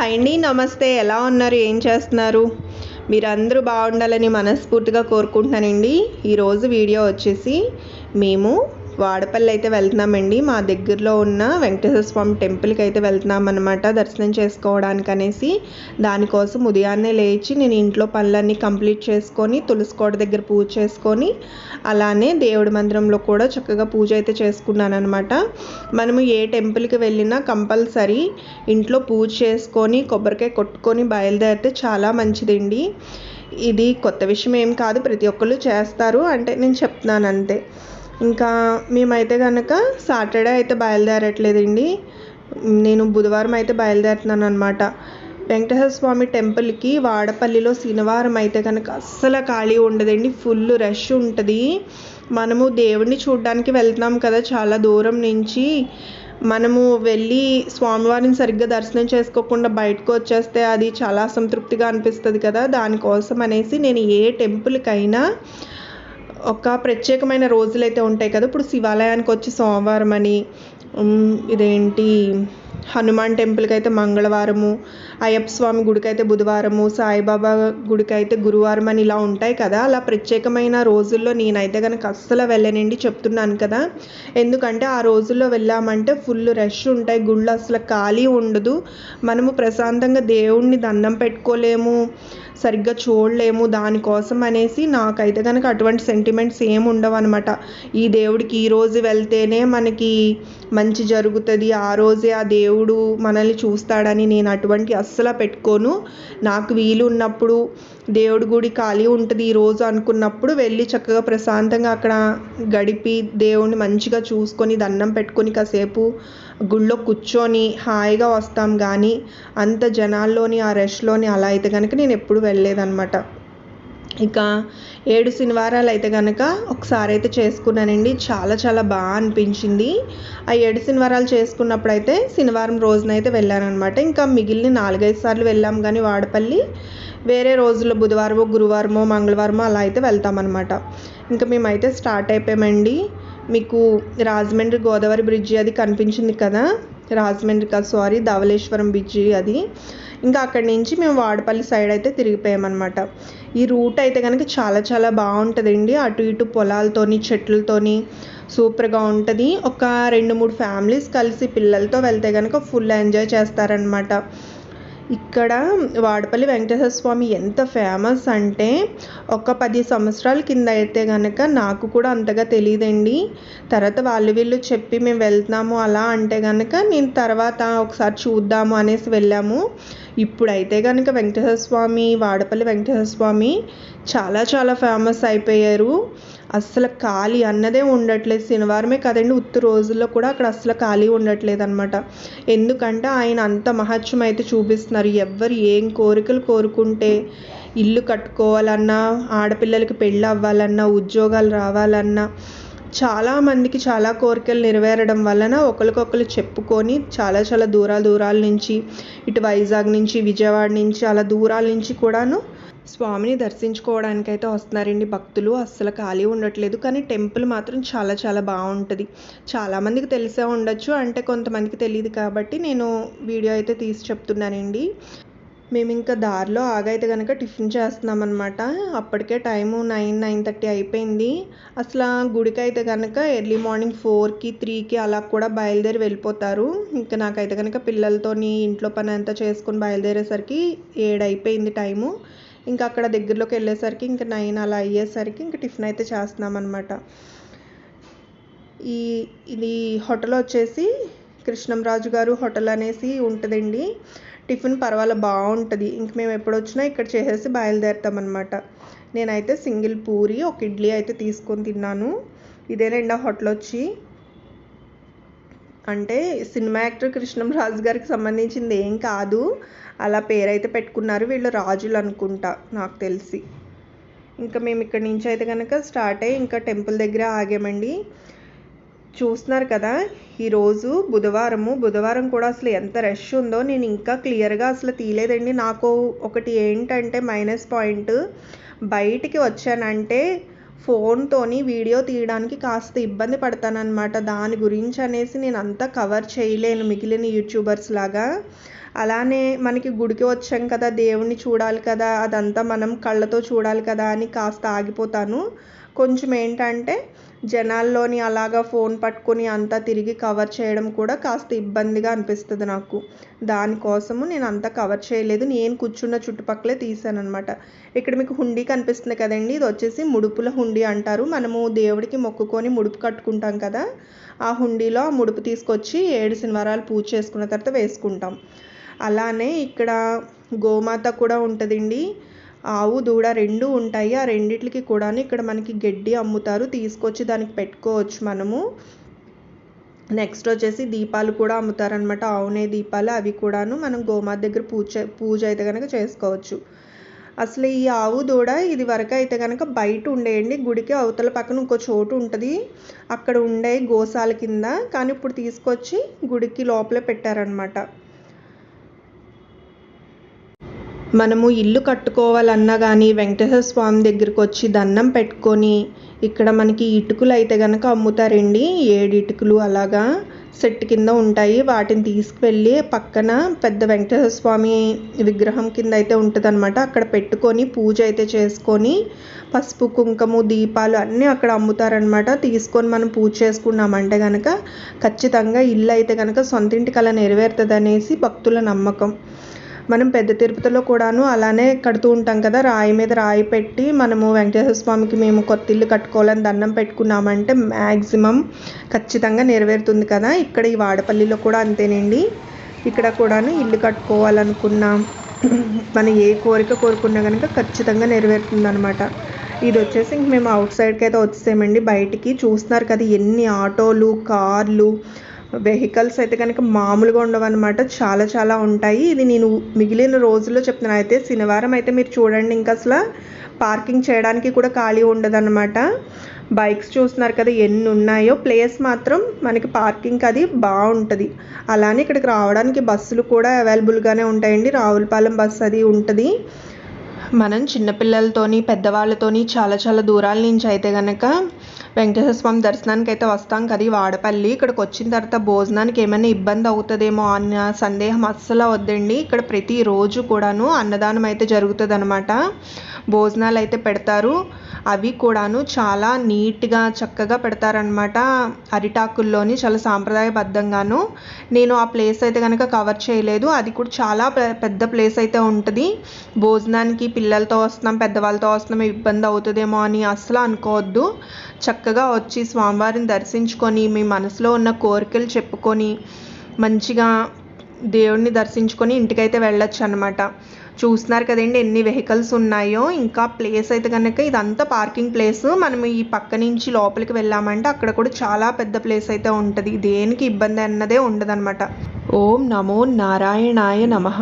Hi అండి నమస్తే. ఎలా ఉన్నారు? ఏం చేస్తున్నారు? మీరందరూ బాగుండాలని మనస్ఫూర్తిగా కోరుకుంటున్నానండి. ఈరోజు వీడియో వచ్చేసి మేము వాడపల్లి అయితే వెళ్తున్నామండి. మా దగ్గరలో ఉన్న వెంకటేశ్వర స్వామి టెంపుల్కి అయితే వెళ్తున్నాం అనమాట దర్శనం చేసుకోవడానికి అనేసి. దానికోసం ఉదయాన్నే లేచి నేను ఇంట్లో పనులన్నీ కంప్లీట్ చేసుకొని తులసి కోట దగ్గర పూజ చేసుకొని అలానే దేవుడి మందిరంలో కూడా చక్కగా పూజ అయితే చేసుకున్నాను అనమాట మనము ఏ టెంపుల్కి వెళ్ళినా కంపల్సరీ ఇంట్లో పూజ చేసుకొని కొబ్బరికాయ కొట్టుకొని బయలుదేరితే చాలా మంచిదండి. ఇది కొత్త విషయం ఏం కాదు ప్రతి ఒక్కళ్ళు చేస్తారు. అంటే నేను చెప్తున్నాను అంతే. ఇంకా మేమైతే కనుక సాటర్డే అయితే బయలుదేరట్లేదండి. నేను బుధవారం అయితే బయలుదేరుతున్నాను అనమాట వెంకటేశ్వర స్వామి టెంపుల్కి వాడపల్లిలో శనివారం అయితే కనుక అస్సలు ఖాళీ ఉండదండి. ఫుల్ రష్ ఉంటుంది. మనము దేవుణ్ణి చూడడానికి వెళ్తున్నాం కదా చాలా దూరం నుంచి. మనము వెళ్ళి స్వామివారిని సరిగ్గా దర్శనం చేసుకోకుండా బయటకు వచ్చేస్తే అది చాలా అసంతృప్తిగా అనిపిస్తుంది కదా. దానికోసం అనేసి నేను ఏ టెంపుల్కైనా ఒక ప్రత్యేకమైన రోజులు అయితే ఉంటాయి కదా. ఇప్పుడు శివాలయానికి వచ్చి సోమవారం అని ఇదేంటి హనుమాన్ టెంపుల్కి అయితే మంగళవారము అయ్యప్ప స్వామి గుడికి అయితే బుధవారము సాయిబాబా గుడికి అయితే గురువారం అని ఇలా ఉంటాయి కదా. అలా ప్రత్యేకమైన రోజుల్లో నేనైతే కనుక అస్సలు వెళ్ళనండి చెప్తున్నాను కదా. ఎందుకంటే ఆ రోజుల్లో వెళ్ళామంటే ఫుల్ రష్ ఉంటాయి గుళ్ళు అసలు ఖాళీ ఉండదు. మనము ప్రశాంతంగా దేవుణ్ణి దండం పెట్టుకోలేము సరిగ్గా చూడలేము దానికోసం అనేసి నాకైతే కనుక అటువంటి సెంటిమెంట్స్ ఏమి ఉండవు అనమాట ఈ దేవుడికి ఈ రోజు వెళ్తేనే మనకి మంచి జరుగుతుంది ఆ రోజే ఆ దేవుడు మనల్ని చూస్తాడని నేను అటువంటి అస్సలు పెట్టుకోను. నాకు వీలు ఉన్నప్పుడు దేవుడి గుడి ఖాళీ ఉంటుంది ఈరోజు అనుకున్నప్పుడు వెళ్ళి చక్కగా ప్రశాంతంగా అక్కడ గడిపి దేవుడిని మంచిగా చూసుకొని దండం పెట్టుకొని కాసేపు గుళ్ళో కూర్చొని హాయిగా వస్తాం. కానీ అంత జనాల్లోని ఆ రష్లోని అలా అయితే కనుక నేను ఎప్పుడు వెళ్ళలేదన్నమాట. ఇక ఏడు శనివారాలు అయితే కనుక ఒకసారి అయితే చేసుకున్నానండి. చాలా చాలా బాగా అనిపించింది. ఆ ఏడు శనివారాలు చేసుకున్నప్పుడు అయితే శనివారం రోజునైతే వెళ్ళానమాట ఇంకా మిగిలిన నాలుగైదు సార్లు వెళ్ళాం కానీ వాడపల్లి. వేరే రోజుల్లో బుధవారమో గురువారమో మంగళవారమో అలా అయితే వెళ్తామన్నమాట. ఇంకా మేమైతే స్టార్ట్ అయిపోయామండి. మీకు రాజమండ్రి గోదావరి బ్రిడ్జి అది కనిపించింది కదా? రాజమండ్రి కాదు సారీ ధవళేశ్వరం బ్రిడ్జి అది. ఇంకా అక్కడి నుంచి మేము వాడపల్లి సైడ్ అయితే తిరిగిపోయామన్నమాట. ఈ రూట్ అయితే కనుక చాలా చాలా బాగుంటుందండి. అటు ఇటు పొలాలతోని చెట్లతోని సూపర్గా ఉంటుంది. ఒక రెండు మూడు ఫ్యామిలీస్ కలిసి పిల్లలతో వెళ్తే కనుక ఫుల్ ఎంజాయ్ చేస్తారనమాట ఇక్కడ వాడపల్లి వెంకటేశ్వర స్వామి ఎంత ఫేమస్ అంటే ఒక పది సంవత్సరాల కింద అయితే కనుక నాకు కూడా అంతగా తెలియదండి తర్వాత వాళ్ళు వీళ్ళు చెప్పి మేము వెళ్తున్నాము అలా అంటే కనుక నేను తర్వాత ఒకసారి చూద్దాము అనేసి వెళ్ళాము. ఇప్పుడైతే కనుక వెంకటేశ్వర స్వామి వాడపల్లి వెంకటేశ్వర స్వామి చాలా చాలా ఫేమస్ అయిపోయారు. అస్సలు ఖాళీ అన్నదే ఉండట్లేదు. శనివారమే కదండి ఉత్తు రోజుల్లో కూడా అక్కడ అస్సలు ఖాళీ ఉండట్లేదు అనమాట ఎందుకంటే ఆయన అంత మహత్యం అయితే చూపిస్తున్నారు. ఎవ్వరు ఏం కోరికలు కోరుకుంటే ఇల్లు కట్టుకోవాలన్నా ఆడపిల్లలకి పెళ్ళి అవ్వాలన్నా ఉద్యోగాలు రావాలన్నా చాలా మందికి చాలా కోరికలు నెరవేరడం వలన ఒకరికొకరు చెప్పుకొని చాలా చాలా దూరాల దూరాల నుంచి ఇటు వైజాగ్ నుంచి విజయవాడ నుంచి అలా దూరాల నుంచి కూడాను స్వామిని దర్శించుకోవడానికి అయితే వస్తున్నారండి భక్తులు. అస్సలు ఖాళీ ఉండట్లేదు. కానీ టెంపుల్ మాత్రం చాలా చాలా బాగుంటుంది. చాలామందికి తెలిసే ఉండొచ్చు. అంటే కొంతమందికి తెలియదు కాబట్టి నేను వీడియో అయితే తీసి చెప్తున్నానండి. మేము ఇంకా దారిలో ఆగైతే కనుక టిఫిన్ చేస్తున్నాం అనమాట అప్పటికే టైము నైన్ నైన్ థర్టీ అయిపోయింది. అసలు ఆ గుడికి అయితే కనుక ఎర్లీ మార్నింగ్ ఫోర్కి త్రీకి అలా కూడా బయలుదేరి వెళ్ళిపోతారు. ఇంకా నాకైతే కనుక పిల్లలతోని ఇంట్లో పని అంతా చేసుకుని బయలుదేరేసరికి ఏడు అయిపోయింది టైము. ఇంకా అక్కడ దగ్గరలోకి వెళ్ళేసరికి ఇంకా నైన్ అలా అయ్యేసరికి ఇంకా టిఫిన్ అయితే చేస్తున్నాం అనమాట ఈ ఇది హోటల్ వచ్చేసి కృష్ణంరాజు గారు హోటల్ అనేసి ఉంటుందండి. టిఫిన్ పర్వాలే బాగుంటుంది ఇంక మేము ఎప్పుడొచ్చినా ఇక్కడ చేసేసి బయలుదేరుతామన్నమాట. నేనైతే సింగిల్ పూరి ఒక ఇడ్లీ అయితే తీసుకొని తిన్నాను. ఇదేనండి ఆ హోటల్ వచ్చి అంటే సినిమా యాక్టర్ కృష్ణంరాజు గారికి సంబంధించింది ఏం కాదు. అలా పేరైతే పెట్టుకున్నారు వీళ్ళు రాజులు అనుకుంటా నాకు తెలిసి. ఇంకా మేము ఇక్కడ నుంచి అయితే కనుక స్టార్ట్ అయ్యి ఇంకా టెంపుల్ దగ్గర ఆగామండి. చూస్తున్నారు కదా ఈరోజు బుధవారము బుధవారం కూడా అసలు ఎంత రష్ ఉందో నేను ఇంకా క్లియర్గా అసలు తీయలేదండి. నాకు ఒకటి ఏంటంటే మైనస్ పాయింట్ బయటికి వచ్చానంటే ఫోన్తోని వీడియో తీయడానికి కాస్త ఇబ్బంది పడతానన్నమాట. దాని గురించి అనేసి నేను అంతా కవర్ చేయలేను మిగిలిన యూట్యూబర్స్ లాగా. అలానే మనకి గుడికి వచ్చాం కదా దేవుణ్ణి చూడాలి కదా అదంతా మనం కళ్ళతో చూడాలి కదా అని కాస్త ఆగిపోతాను. కొంచెం ఏంటంటే జనాల్లోని అలాగా ఫోన్ పట్టుకొని అంతా తిరిగి కవర్ చేయడం కూడా కాస్త ఇబ్బందిగా అనిపిస్తుంది నాకు. దానికోసము నేను అంతా కవర్ చేయలేదు. నేను కూర్చున్న చుట్టుపక్కలే తీసాను అనమాట ఇక్కడ మీకు హుండీ కనిపిస్తుంది కదండి. ఇది వచ్చేసి ముడుపుల హుండీ అంటారు. మనము దేవుడికి మొక్కుకొని ముడుపు కట్టుకుంటాం కదా. ఆ హుండీలో ఆ ముడుపు తీసుకొచ్చి ఏడు శనివారాలు పూజ చేసుకున్న తర్వాత వేసుకుంటాం. అలానే ఇక్కడ గోమాత కూడా ఉంటుందండి. ఆవు దూడ రెండు ఉంటాయి. ఆ రెండిట్లకి కూడా ఇక్కడ మనకి గడ్డి అమ్ముతారు. తీసుకొచ్చి దానికి పెట్టుకోవచ్చు మనము. నెక్స్ట్ వచ్చేసి దీపాలు కూడా అమ్ముతారనమాట ఆవునే దీపాలు అవి కూడాను మనం గోమాత దగ్గర పూజ పూజ అయితే కనుక చేసుకోవచ్చు. అసలు ఈ ఆవు దూడ ఇది వరకు అయితే కనుక బయట ఉండేయండి. గుడికి అవతల పక్కన ఇంకో చోటు ఉంటుంది. అక్కడ ఉండే గోశాల కింద. కానీ ఇప్పుడు తీసుకొచ్చి గుడికి లోపలే పెట్టారనమాట మనము ఇల్లు కట్టుకోవాలన్నా కానీ వెంకటేశ్వర స్వామి దగ్గరికి వచ్చి దండం పెట్టుకొని ఇక్కడ మనకి ఇటుకలు అయితే కనుక అమ్ముతారండి. ఏడు ఇటుకలు అలాగా సెట్ కింద ఉంటాయి. వాటిని తీసుకువెళ్ళి పక్కన పెద్ద వెంకటేశ్వర స్వామి విగ్రహం కింద అయితే ఉంటుందన్నమాట. అక్కడ పెట్టుకొని పూజ అయితే చేసుకొని పసుపు కుంకుమ దీపాలు అన్నీ అక్కడ అమ్ముతారనమాట తీసుకొని మనం పూజ చేసుకున్నామంటే కనుక ఖచ్చితంగా ఇల్లు అయితే కనుక సొంతింటికి అలా నెరవేరుతుంది అనేసి భక్తుల నమ్మకం. మనం పెద్ద తిరుపతిలో కూడాను అలానే కడుతూ ఉంటాం కదా రాయి మీద రాయి పెట్టి మనము వెంకటేశ్వర స్వామికి మేము కొత్త ఇల్లు కట్టుకోవాలని దండం పెట్టుకున్నామంటే మ్యాక్సిమం ఖచ్చితంగా నెరవేరుతుంది కదా. ఇక్కడ ఈ వాడపల్లిలో కూడా అంతేనండి. ఇక్కడ కూడాను ఇల్లు కట్టుకోవాలనుకున్నాం. మనం ఏ కోరిక కోరుకున్నా కనుక ఖచ్చితంగా నెరవేరుతుంది అనమాట ఇది వచ్చేసి ఇంక మేము అవుట్ సైడ్కి అయితే వచ్చేసామండి. బయటికి చూస్తున్నారు కదా ఎన్ని ఆటోలు కార్లు వెహికల్స్ అయితే కనుక మామూలుగా ఉండవన్నమాట. చాలా చాలా ఉంటాయి. ఇది నేను మిగిలిన రోజుల్లో చెప్తున్నాను అయితే శనివారం అయితే మీరు చూడండి ఇంకా అసలు పార్కింగ్ చేయడానికి కూడా ఖాళీ ఉండదన్నమాట. బైక్స్ చూస్తున్నారు కదా ఎన్ని ఉన్నాయో. ప్లేస్ మాత్రం మనకి పార్కింగ్ అది బాగుంటుంది. అలానే ఇక్కడికి రావడానికి బస్సులు కూడా అవైలబుల్గానే ఉంటాయండి. రావులపాలెం బస్సు అది ఉంటుంది. మనం చిన్నపిల్లలతోని పెద్దవాళ్ళతోని చాలా చాలా దూరాల నుంచి అయితే కనుక వెంకటేశ్వర స్వామి దర్శనానికి అయితే వస్తాం కదా ఈ వాడపల్లి. ఇక్కడికి వచ్చిన తర్వాత భోజనానికి ఏమైనా ఇబ్బంది అవుతుందేమో అన్న సందేహం అస్సలు వద్దండి. ఇక్కడ ప్రతిరోజు కూడాను అన్నదానం అయితే జరుగుతుంది అనమాట భోజనాలు అయితే పెడతారు. అవి కూడాను చాలా నీట్గా చక్కగా పెడతారనమాట అరిటాకుల్లోని చాలా సాంప్రదాయబద్ధంగాను. నేను ఆ ప్లేస్ అయితే కనుక కవర్ చేయలేదు. అది కూడా చాలా పెద్ద ప్లేస్ అయితే ఉంటుంది. భోజనానికి పిల్లలతో వస్తున్నాం పెద్దవాళ్ళతో వస్తున్నాం ఇబ్బంది అవుతుందేమో అని అస్సలు అనుకోవద్దు. చక్క చక్కగా వచ్చి స్వామివారిని దర్శించుకొని మీ మనసులో ఉన్న కోరికలు చెప్పుకొని మంచిగా దేవుడిని దర్శించుకొని ఇంటికైతే వెళ్ళొచ్చు అనమాట చూస్తున్నారు కదండి ఎన్ని వెహికల్స్ ఉన్నాయో. ఇంకా ప్లేస్ అయితే కనుక ఇదంతా పార్కింగ్ ప్లేస్. మనం ఈ పక్క నుంచి లోపలికి వెళ్ళామంటే అక్కడ కూడా చాలా పెద్ద ప్లేస్ అయితే ఉంటుంది. దేనికి ఇబ్బంది అన్నదే ఉండదన్నమాట. ఓం నమో నారాయణాయ నమః.